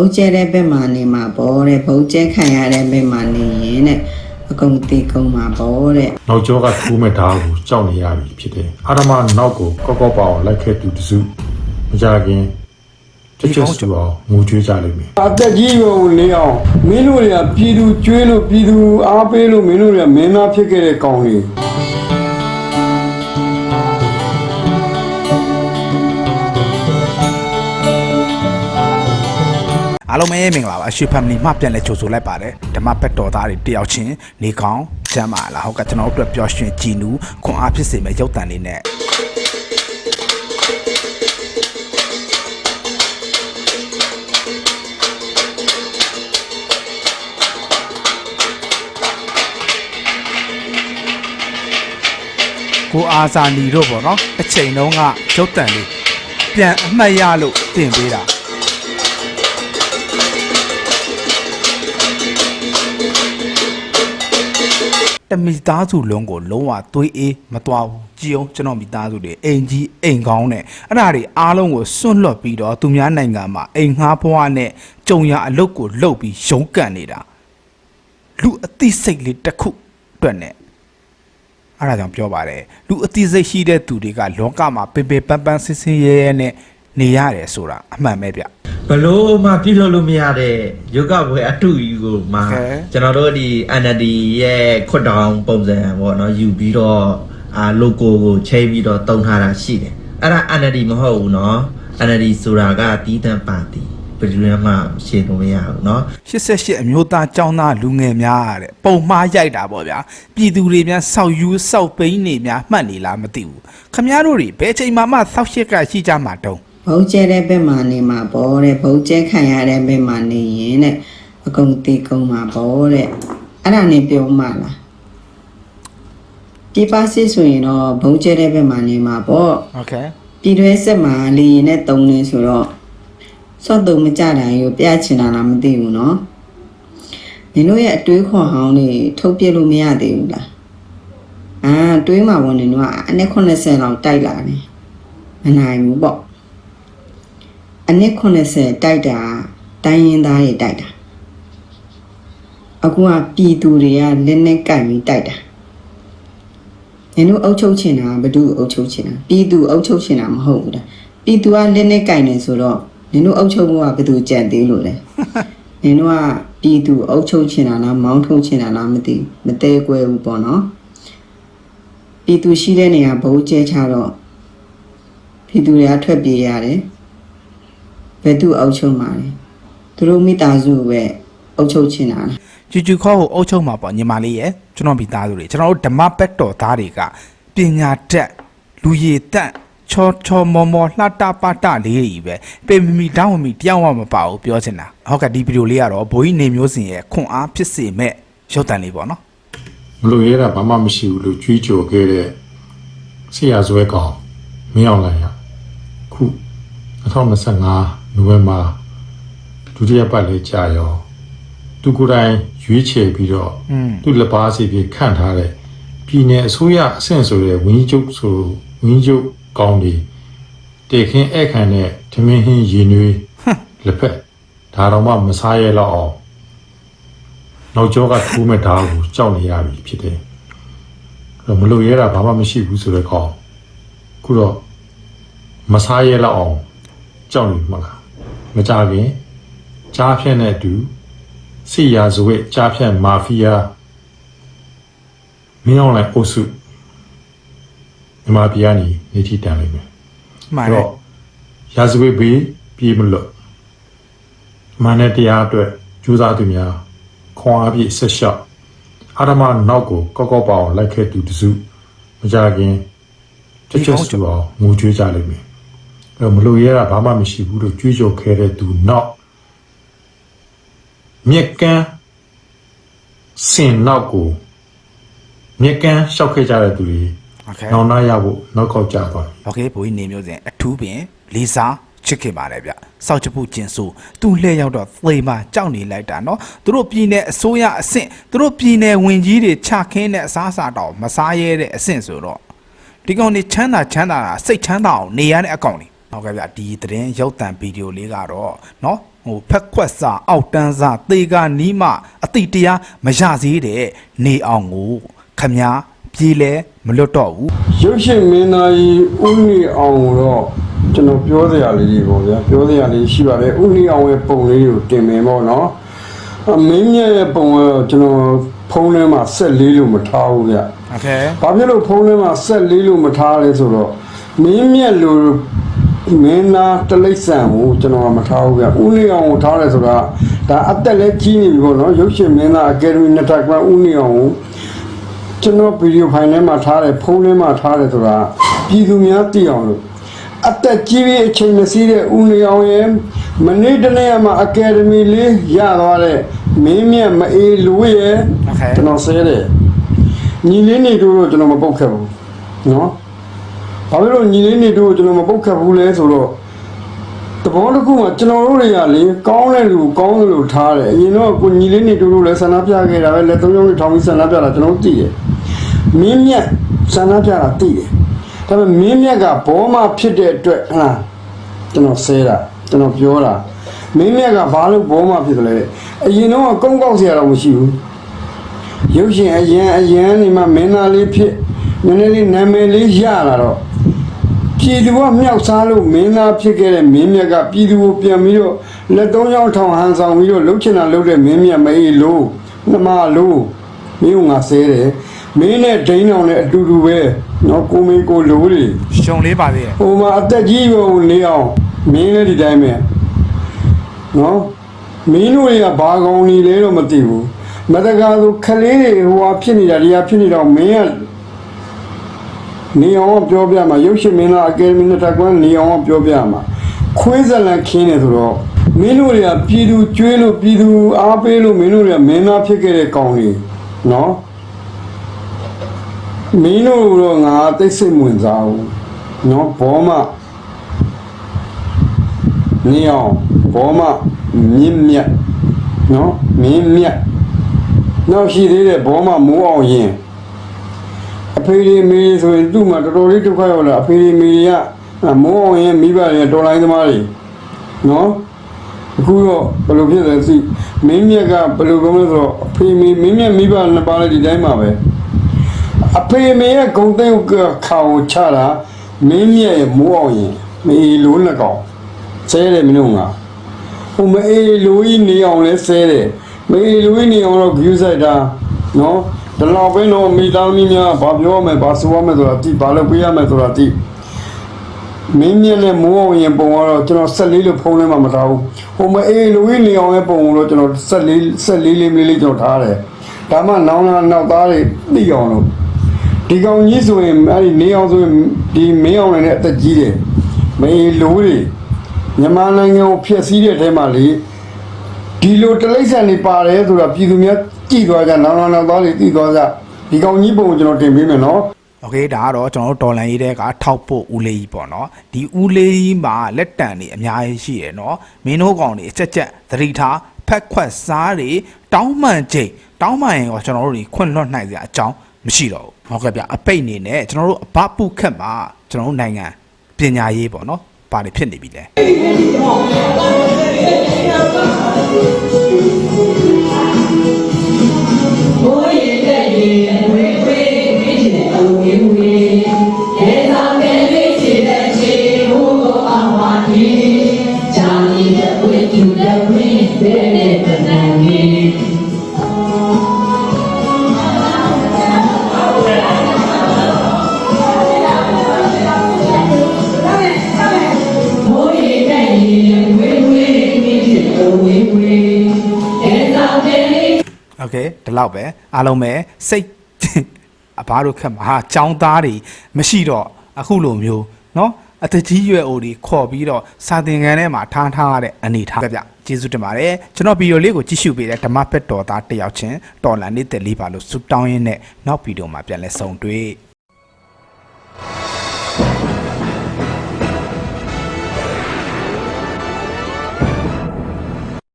ုတ်ကျဲတဲ့ဘက်မှာနေမှာပေါ့တဲ့ဘုတ်ကျဲခံရတဲ့ဘက်မှာနေရင်တဲ့အကုန်တီကုန်မှာပေါ့တဲ့နောက်ကျောကထိုးမဲ့ဓာတ်ကိုကြောက်နေရပြီဖြစ်တယ်အာရမနောက်ကိုကောက်ကောက်ပါအောင်လိုက်ခဲ့သူတစုမကြခင်ချစ်ချစ်ဆူအောင်ငိုကြွေးကြလိမ့်မယ်အသက်ကြီးရုံနေအောင်မင်းတို့တွေကပြည်သူကျွေးလို့ပြည်သူအားပေးလို့မင်းတို့တွေကမင်းသားဖြစ်ခဲ့တဲ့ကောင်းလေး အားလုံးပဲမင်္ဂလာပါအရှိဖမ်လီမှပြန်လဲကြိုဆိုလိုက်ပါတယ်ဓမ္မဘက်တော်သားတွေတယောက်ချင်းနေကောင်းကျမ်းပါလားဟုတ်ကဲ့ကျွန်တော်တို့အတွက်ပျော်ရွှင်ကြည်နူးခွန်အားဖြစ်စေမယ့်ရုပ်တံလေးနဲ့ကိုအာဇာနီတို့ပေါ့နော်အချိန်တုန်းကရုပ်တံလေးပြန်အမှတ်ရလို့တင်ပေးတာ တမိသားစုလုံးကိုလုံးဝသွေးအေးမသွားဘူးကြည်အောင်ကျွန်တော်မိသားစုတွေအိမ်ကြီးအိမ်ကောင်းနဲ့အဲ့ဒါတွေအားလုံးကိုစွန့်လွတ်ပြီးတော့သူများနိုင်ငံမှာအိမ်ငှားဘွားနဲ့ကြုံရအလုပ်ကိုလုပ်ပြီးရုန်းကန်နေတာလူအသိစိတ်လေးတစ်ခုအတွက်နဲ့အဲ့ဒါကြောင့်ပြောပါတယ်လူအသိစိတ်ရှိတဲ့သူတွေကလောကမှာပင်ပင်ပန်းပန်းဆင်းဆင်းရဲရဲနဲ့နေရတယ်ဆိုတာအမှန်ပဲဗျ ဘလို့မှပြုလုပ်လို့မရတဲ့ယောဂဘွယ်အတူယူကိုမှ ဟဲ့ ကျွန်တော်တို့ဒီ NLD ရဲ့ခွတ်တောင်ပုံစံပေါ့နော်ယူပြီးတော့အာ logo ကိုချိန်ပြီးတော့တုံထားတာရှိတယ်အဲ့ဒါ NLD မဟုတ်ဘူးเนาะ NLD ဆိုတာကတီးတန့်ပါတီဘယ်လိုမှရှင်းလို့မရဘူးเนาะ 88အမျိုးသားចောင်းသားလူငယ်များတဲ့ပုံမှားရိုက်တာပေါ့ဗျာပြည်သူတွေများစောက်ယူစောက်ပိန်းနေများမှတ်နေလားမသိဘူးခမည်းတော်တွေဘယ်ချိန်မှမှစောက်ရှက်ကရှိကြမှာတုံး ဘုတ်ကျဲတဲ့ဘက်မှာနေမှာပေါ့တဲ့ဘုတ်ကျဲခံရတဲ့ဘက်မှာနေရင်တဲ့အကုန်တီကုန်မှာပေါ့တဲ့အဲ့ဒါနဲ့ပြောမှလားပြပါစစ်ဆိုရင်တော့ဘုတ်ကျဲတဲ့ဘက်မှာနေမှာပေါ့ โอเค ပြည်တွဲစစ်မှာလေရင်နဲ့တုံနေဆိုတော့စော့တုံမကြတာကိုပြချင်တာလားမသိဘူးเนาะနင်တို့ရဲ့အတွေးခေါ်ဟောင်းတွေထုတ်ပြလို့မရသေးဘူးလားအာတွေးမှာပေါ့နင်တို့ကအနည်း80လောက်တိုက်လာတယ်မနိုင်ဘူးပေါ့ အနည်း80တိုက်တာတိုင်းရင်းသားတွေတိုက်တာအခုကပြည်သူတွေကလက်နဲ့ကင်ပြီးတိုက်တာနင်တို့အုပ်ချုပ်ချင်တာဘယ်သူအုပ်ချုပ်ချင်တာပြည်သူအုပ်ချုပ်ချင်တာမဟုတ်ဘူးလားပြည်သူကလက်နဲ့ကင်နေဆိုတော့နင်တို့အုပ်ချုပ်ဖို့ကဘယ်သူကြံသေးလို့လဲနင်တို့ကပြည်သူအုပ်ချုပ်ချင်တာလားမောင်းထုတ်ချင်တာလားမသိဘူးမသေးကွယ်ဘူးပေါ့နော်ပြည်သူရှိတဲ့နေရာဘုံကျဲချတော့ပြည်သူတွေကထွက်ပြေးရတယ် ဘယ်သူအုပ်ချုပ်မှာလဲသူတို့မိသားစုပဲအုပ်ချုပ်ချင်တာလားကျူကျူခေါ်ကိုအုပ်ချုပ်မှာပေါ့ညီမလေးရဲ့ကျွန်တော်မိသားစုတွေကျွန်တော်တို့ဓမ္မဘက်တော်သားတွေကပညာတတ်လူရည်တတ်ချောချောမောမောလှတပတလေးကြီးပဲပေမီမီတောင်းမီတယောက်မှမပါဘူးပြောချင်တာဟုတ်ကဲ့ဒီဗီဒီယိုလေးကတော့ဘိုးကြီးနေမျိုးစင်ရဲ့ခွန်အားဖြစ်စေမဲ့ရုပ်တံလေးပေါ့နော်မလို့ရဲတာဘာမှမရှိဘူးလို့ကြွေးကြော်ခဲ့တဲ့ဆရာဇွဲကောင်မင်းအောင်လိုင်ရခု2025 နိုဝင်ဘာဒုတိယပတ်လေးကြာရောသူကိုယ်တိုင်ရွေးချယ်ပြီးတော့ อืม သူ့လက်ပါစီပြီးခန့်ထားတဲ့ပြည်내အစိုးရအဆင့်ဆိုတဲ့ဝင်းကြီးချုပ်ဆိုဝင်းကြီးချုပ်ကောင်းဒီတေခင်းဧကန်တဲ့ဓမင်းဟင်းရင်နွေးလက်ဖက်ဒါတော့မှမစားရဲတော့အောင်နောက်ကျောကထိုးမဲ့ဓာတ်ကိုကြောက်နေရပြီဖြစ်တယ်အဲ့တော့မလို့ရဲတာဘာမှမရှိဘူးဆိုတော့ကောင်းခုတော့မစားရဲတော့အောင်ကြောက်နေမှာလား မကြခင်ကြားဖြန့်တဲ့အတူစီယာဇဝဲကြားဖြတ်မာဖီးယားမင်းအောင်လိုက်အုပ်စုမြန်မာပြည်ကနေနေထိတန်လိမ့်မယ်မှန်အဲ့တယ်တော့ရာဇဝဲဘေးပြေးမလို့မန်နဲ့တရားအတွက်ကြိုးစားသူများခွန်အားပြည့်ဆက်လျှောက်အာရမနောက်ကိုကောက်ကောက်ပါအောင်လိုက်ခဲ့သူတစုမကြခင်ချစ်ချစ်ဆူအောင်ငိုကြွေးကြလိမ့်မယ် အဲ့တော့မလို့ရဲတာဘာမှမရှိဘူးလို့ကြွေးကြော်ခဲ့တဲ့သူနောက်မြက်ကန်းစင်နောက်ကိုမြက်ကန်းလျှောက်ခဲ့ကြတဲ့သူတွေ โอเค နောင်နာရဖို့နောက်ကောက်ကြသွားတယ် โอเคဘိုးကြီးနေမျိုးစင်အထူးပင်လေးစားချစ်ခင်ပါတယ်ဗျစောက်ချဖို့ကျင်ဆိုသူ့လှည့်ရောက်တော့သေမှာကြောက်နေလိုက်တာเนาะသူတို့ပြည်နယ်အစိုးရအဆင့်သူတို့ပြည်နယ်ဝင်ကြီးတွေချခင်းတဲ့အစားအစာတော့မစားရဲတဲ့အဆင့်ဆိုတော့ဒီကောင်နေချမ်းသာချမ်းသာတာစိတ်ချမ်းသာအောင်နေရတဲ့အကောင်တွေ ဟုတ်ကဲ့ဗျဒီသတင်းရုပ်သံဗီဒီယိုလေးကတော့เนาะ ဟိုဖက်ခွက်စာအောက်တန်းစာသေကနီးမအတိတရားမရသေးတဲ့နေအောင်ကိုခမည်းပြေးလဲမလွတ်တော့ဘူး ရုပ်ရှင်မင်းသားကြီးဦးနေအောင်ကိုတော့ကျွန်တော်ပြောစရာလေးကြီးပေါ့ဗျာပြောစရာလေးရှိပါတယ်ဦးနေအောင်ရဲ့ပုံလေးကိုတင်မယ်ပေါ့နော်အမင်းမြတ်ရဲ့ပုံကတော့ကျွန်တော်ဖုန်းထဲမှာဆက်လေးလို့မထားဘူးဗျ โอเค ဘာဖြစ်လို့ဖုန်းထဲမှာဆက်လေးလို့မထားလဲဆိုတော့မင်းမြတ်လို့ မင်းသားတလိษံကိုကျွန်တော်ကမထားဘူးဗျဦးနေအောင်ကိုထားတယ်ဆိုတာဒါအသက်လည်းကြီးနေပြီပေါ့နော်ရုပ်ရှင်မင်းသားအကယ်ဒမီနှစ်ထပ်ကွန်းဦးနေအောင်ကိုကျွန်တော်ဗီဒီယိုဖိုင်ထဲမှာထားတယ်ဖုန်းထဲမှာထားတယ်ဆိုတာပြည်သူများသိအောင်လို့အသက်ကြီးပြီးအချိန်မစည်းတဲ့ဦးနေအောင်ရဲ့မနေ့တနေ့မှာအကယ်ဒမီလေးရသွားတဲ့မင်းမြတ်မအေးလူရဲ့ကျွန်တော်ဆဲတယ်ညီလေးနေတို့ကျွန်တော်မပုတ်ခဲ့ဘူးနော် ဘာဖြစ်လို့ညီလေးနေတို့ကျွန်တော်မပုတ်ခဲ့ဘူးလဲဆိုတော့တဘောတစ်ခုကကျွန်တော်တို့တွေကလေကောင်းတဲ့လူကောင်းတယ်လို့ထားတယ်အရင်တော့ကိုညီလေးနေတို့တို့လည်းဆန္ဒပြခဲ့တာပဲလက်သုံးချောင်းနဲ့ထောင်ပြီးဆန္ဒပြတာကျွန်တော်တို့သိတယ်မင်းမြတ်ဆန္ဒပြတာသိတယ်ဒါပေမဲ့မင်းမြတ်ကဘောမဖြစ်တဲ့အတွက်ဟလားကျွန်တော်ဆဲတာကျွန်တော်ပြောတာမင်းမြတ်ကဘာလို့ဘောမဖြစ်တယ်လဲအရင်တော့ကုန်းကောက်စရာတော့မရှိဘူးရုပ်ရှင်အရန်အရန်နေမှမင်းသားလေးဖြစ်နည်းနည်းလေးနာမည်လေးရလာတော့ ပြည်သူကမြောက်စားလို့မင်းသားဖြစ်ခဲ့တဲ့မင်းမြတ်ကပြည်သူကိုပြန်ပြီးတော့လက်သုံးချောင်းထောင်ဟန်ဆောင်ပြီးတော့လှုပ်ချင်တာလှုပ်တဲ့မင်းမြတ်မအေးလို့နှမလို့မင်းကငါဆဲတယ်မင်းနဲ့ဒိန်းအောင်နဲ့အတူတူပဲနော်ကိုမေကိုလိုတွေရှုံလေးပါသေးတယ်ဟိုမှာအသက်ကြီးရောနေအောင်မင်းလည်းဒီတိုင်းပဲနော်မင်းတို့တွေကဘာကောင်းနေလဲတော့မသိဘူးမတကားဆိုခလေးတွေဟိုဟာဖြစ်နေတာဒီဟာဖြစ်နေတော့မင်းက နေအောင်ပြောပြမှာရုပ်ရှင်မင်းသားအကယ်ဒမီနဲ့တက်ကွန်းနေအောင်ပြောပြမှာခွေးဇလန်ခင်းနေဆိုတော့မင်းတို့တွေကပြည်သူကျွေးလို့ပြည်သူအားပေးလို့မင်းတို့တွေကမင်းသားဖြစ်ခဲ့တဲ့ကောင်တွေနော်မင်းတို့တော့ငါသိစိတ်ဝင်စားဘူးနော်ဘောမနေအောင်ဘောမမြင့်မြတ်နော်မင်းမြတ်နောက်ရှိသေးတယ်ဘောမမိုးအောင်ရင် အဖေဒီမေဆိုရင်သူ့မှာတော်တော်လေးဒုက္ခရောက်လာအဖေဒီမေကမိုးအောင်ရင်မိဘတွေတော်လိုင်းသမားတွေနော်အခုတော့ဘယ်လိုဖြစ်လဲသိမင်းမြတ်ကဘယ်လိုကောင်းလဲဆိုတော့အဖေမေမင်းမြတ်မိဘနှစ်ပါးလည်းဒီတိုင်းပါပဲအဖေမေရဲ့ဂုံသိန်းကခေါင်ချတာမင်းမြတ်ရဲ့မိုးအောင်ရင်မေလိုးနှစ်ကောင်ဆဲတယ်မင်းတို့ကဟိုမေလိုးကြီးနေအောင်လဲဆဲတယ်မေလိုးကြီးနေအောင်တော့ဂယူးဆိုင်တာနော် ဒီလောက်ပဲတော့မိသားစုများဘာပြောရမလဲဘာဆိုရမလဲဆိုတာတိဘာလို့ပြရမလဲဆိုတာတိမင်းမြင့်နဲ့မိုးအောင်ရင်ပုံကတော့ကျွန်တော်ဆက်လေးလို့ဖုန်းထဲမှာမထားဘူးဟိုမအေးလူကြီးနေအောင်ရဲ့ပုံကိုတော့ကျွန်တော်ဆက်လေးဆက်လေးလေးလေးကျွန်တော်ထားတယ်ဒါမှနောင်လာနောက်သားတွေသိအောင်လို့ဒီကောင်ကြီးဆိုရင်အဲ့ဒီနေအောင်ဆိုရင်ဒီမင်းအောင်လည်းအသက်ကြီးတယ်မအေးလူတွေမြန်မာနိုင်ငံကိုဖျက်ဆီးတဲ့အထဲမှာလေ ဒီလိုတလိမ့်ဆန်နေပါတယ်ဆိုတာပြည်သူများကြည်သွားကြနောင်နောင်နောက်သားတွေတည်သွားကြဒီကောင်ကြီးပုံကိုကျွန်တော်တင်ပေးမယ်နော် โอเคဒါကတော့ကျွန်တော်တို့ဒေါ်လာရေးတဲ့ကထောက်ဖို့ဦးလေးကြီးပေါ့နော်ဒီဦးလေးကြီးမှာလက်တံနေအများကြီးရှိရယ်နော်မင်းတို့ကောင်တွေအချက်ချက်သတိထားဖက်ခွက်စားတွေတောင်းမှန်ချိန်တောင်းမှန်ရင်တော့ကျွန်တော်တို့တွေခွင့်လွှတ်နိုင်စရာအကြောင်းမရှိတော့ဘူးဟုတ်ကဲ့ဗျအပိတ်အနေနဲ့ကျွန်တော်တို့အဘပုခက်မှာကျွန်တော်တို့နိုင်ငံပညာရေးပေါ့နော်ဘာတွေဖြစ်နေပြီလဲ ဘိုး โอเคဒီလောက်ပဲအားလုံးပဲစိတ် အဘတို့ခက်မှာဟာចောင်းသားတွေမရှိတော့အခုလိုမျိုးเนาะအတကြီးရွယ်အိုတွေခေါ်ပြီးတော့စာသင်ခန်းထဲမှာထားထားရတဲ့အနေထားကြကျေးဇူးတင်ပါတယ်ကျွန်တော်ဗီဒီယိုလေးကိုကြည့်ရှုပေးတဲ့ဓမ္မဖက်တော်သားတစ်ယောက်ချင်းတော်လန်နေတဲ့လေးပါလို့ဆုတောင်းရင်းနဲ့နောက်ဗီဒီယိုမှာပြန်လဲဆုံတွေ့